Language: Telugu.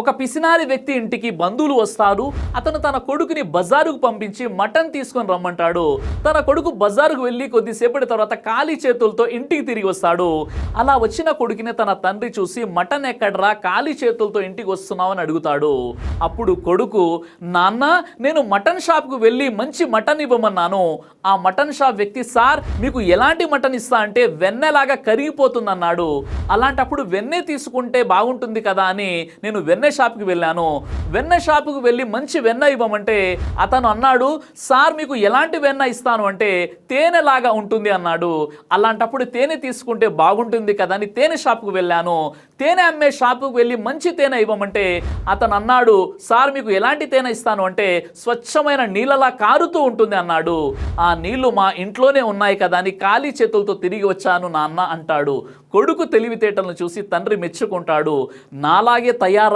ఒక పిసినారి వ్యక్తి ఇంటికి బంధువులు వస్తారు. అతను తన కొడుకుని బజారుకు పంపించి మటన్ తీసుకొని రమ్మంటాడు. తన కొడుకు బజారుకు వెళ్ళి కొద్దిసేపటి తర్వాత ఖాళీ చేతులతో ఇంటికి తిరిగి వస్తాడు. అలా వచ్చిన కొడుకుని తన తండ్రి చూసి మటన్ ఎక్కడరా? ఖాళీ చేతులతో ఇంటికి వస్తున్నావు అని అడుగుతాడు. అప్పుడు కొడుకు నాన్న నేను మటన్ షాప్కు వెళ్ళి మంచి మటన్ ఇవ్వమన్నాను. ఆ మటన్ షాప్ వ్యక్తి సార్ మీకు ఎలాంటి మటన్ ఇస్తా అంటే వెన్నెలాగా కరిగిపోతుందన్నాడు. అలాంటప్పుడు వెన్నె తీసుకుంటే బాగుంటుంది కదా అని నేను వెన్న షాప్కి వెళ్ళాను. వెన్న షాపుకి వెళ్ళి మంచి వెన్న ఇవ్వమంటే అతను అన్నాడు సార్ మీకు ఎలాంటి వెన్న ఇస్తాను అంటే తేనెలాగా ఉంటుంది అన్నాడు. అలాంటప్పుడు తేనె తీసుకుంటే బాగుంటుంది కదా అని తేనె షాపుకు వెళ్ళాను. తేనె అమ్మే షాపుకు వెళ్ళి మంచి తేనె ఇవ్వమంటే అతను అన్నాడు సార్ మీకు ఎలాంటి తేనె ఇస్తాను అంటే స్వచ్ఛమైన నీళ్ళలా కారుతూ ఉంటుంది అన్నాడు. ఆ నీళ్ళు మా ఇంట్లోనే ఉన్నాయి కదా అని ఖాళీ చేతులతో తిరిగి వచ్చాను నాన్న అంటాడు. కొడుకు తెలివితేటలను చూసి తండ్రి మెచ్చుకుంటాడు. నాలాగే తయారై